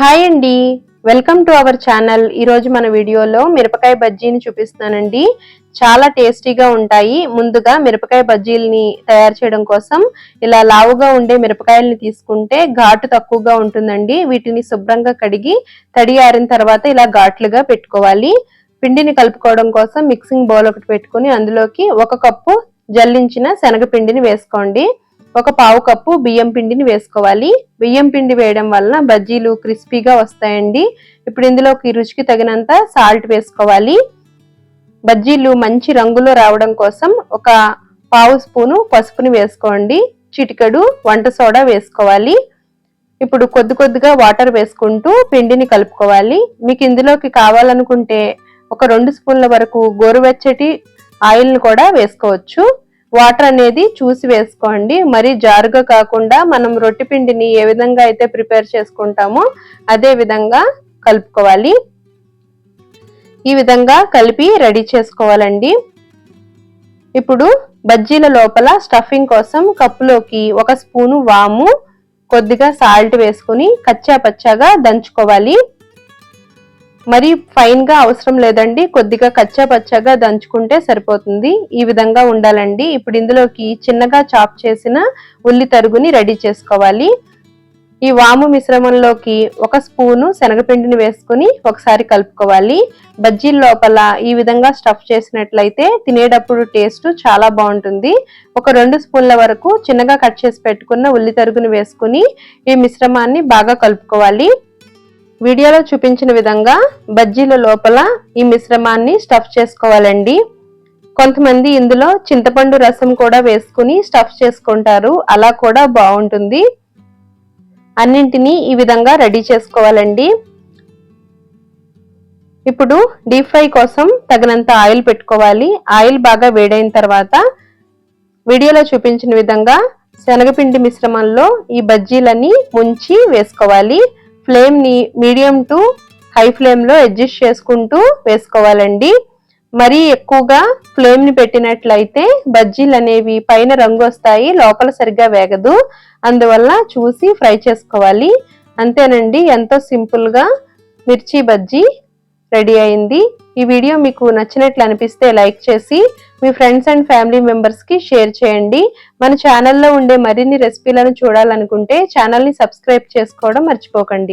Hi అండి. Welcome to our channel ఈరోజు మన వీడియోలో మిరపకాయ బజ్జీని చూపిస్తున్నానండి. చాలా టేస్టీగా ఉంటాయి. ముందుగా మిరపకాయ బజ్జీలని తయారు చేయడం కోసం ఇలా లావుగా ఉండే మిరపకాయలని తీసుకుంటే ఘాటు తక్కువగా ఉంటుందండి. వీటిని శుభ్రంగా కడిగి తడి ఆరిన తర్వాత ఇలా ఘాట్లుగా పెట్టుకోవాలి. పిండిని కలుపుకోవడం కోసం మిక్సింగ్ బౌల్ ఒకటి పెట్టుకుని అందులోకి ఒక కప్పు జల్లించిన శనగపిండిని వేసుకోండి. ఒక పావు కప్పు బియ్యం పిండిని వేసుకోవాలి. బియ్యం పిండి వేయడం వలన బజ్జీలు క్రిస్పీగా వస్తాయండి. ఇప్పుడు ఇందులోకి రుచికి తగినంత సాల్ట్ వేసుకోవాలి. బజ్జీలు మంచి రంగులో రావడం కోసం ఒక పావు స్పూను పసుపుని వేసుకోండి. చిటికెడు వంట సోడా వేసుకోవాలి. ఇప్పుడు కొద్ది కొద్దిగా వాటర్ వేసుకుంటూ పిండిని కలుపుకోవాలి. మీకు ఇందులోకి కావాలనుకుంటే ఒక రెండు స్పూన్ల వరకు గోరువెచ్చటి ఆయిల్ని కూడా వేసుకోవచ్చు. వాటర్ అనేది చూసి వేసుకోండి. మరి జారుగా కాకుండా మనం రొట్టె పిండిని ఏ విధంగా అయితే ప్రిపేర్ చేసుకుంటామో అదే విధంగా కలుపుకోవాలి. ఈ విధంగా కలిపి రెడీ చేసుకోవాలండి. ఇప్పుడు బజ్జీల లోపల స్టఫింగ్ కోసం కప్పులోకి ఒక స్పూను వాము కొద్దిగా సాల్ట్ వేసుకుని కచ్చా పచ్చాగా దంచుకోవాలి. మరి ఫైన్గా అవసరం లేదండి. కొద్దిగా కచ్చా పచ్చాగా దంచుకుంటే సరిపోతుంది. ఈ విధంగా ఉండాలండి. ఇప్పుడు ఇందులోకి చిన్నగా చాప్ చేసిన ఉల్లి తరుగుని రెడీ చేసుకోవాలి. ఈ వాము మిశ్రమంలోకి ఒక స్పూను శనగపిండిని వేసుకుని ఒకసారి కలుపుకోవాలి. బజ్జీల లోపల ఈ విధంగా స్టఫ్ చేసినట్లయితే తినేటప్పుడు టేస్ట్ చాలా బాగుంటుంది. ఒక రెండు స్పూన్ల వరకు చిన్నగా కట్ చేసి పెట్టుకున్న ఉల్లి తరుగుని వేసుకుని ఈ మిశ్రమాన్ని బాగా కలుపుకోవాలి. వీడియోలో చూపించిన విధంగా బజ్జీల లోపల ఈ మిశ్రమాన్ని స్టఫ్ చేసుకోవాలండి. కొంతమంది ఇందులో చింతపండు రసం కూడా వేసుకుని స్టఫ్ చేసుకుంటారు. అలా కూడా బాగుంటుంది. అన్నింటినీ ఈ విధంగా రెడీ చేసుకోవాలండి. ఇప్పుడు డీప్ ఫ్రై కోసం తగినంత ఆయిల్ పెట్టుకోవాలి. ఆయిల్ బాగా వేడైన తర్వాత వీడియోలో చూపించిన విధంగా శనగపిండి మిశ్రమంలో ఈ బజ్జీలని ముంచి వేసుకోవాలి. ఫ్లేమ్ని మీడియం టు హై ఫ్లేమ్లో అడ్జస్ట్ చేసుకుంటూ వేసుకోవాలండి. మరీ ఎక్కువగా ఫ్లేమ్ని పెట్టినట్లయితే బజ్జీలు అనేవి పైన రంగు వస్తాయి లోపల సరిగ్గా వేగదు. అందువల్ల చూసి ఫ్రై చేసుకోవాలి. అంతేనండి ఎంతో సింపుల్గా మిర్చి బజ్జీ రెడీ అయింది. ఈ వీడియో మీకు నచ్చినట్లు అనిపిస్తే లైక్ చేసి మీ ఫ్రెండ్స్ అండ్ ఫ్యామిలీ మెంబర్స్కి షేర్ చేయండి. మన ఛానల్లో ఉండే మరిన్ని రెసిపీలను చూడాలనుకుంటే ఛానల్ని సబ్స్క్రైబ్ చేసుకోవడం మర్చిపోకండి.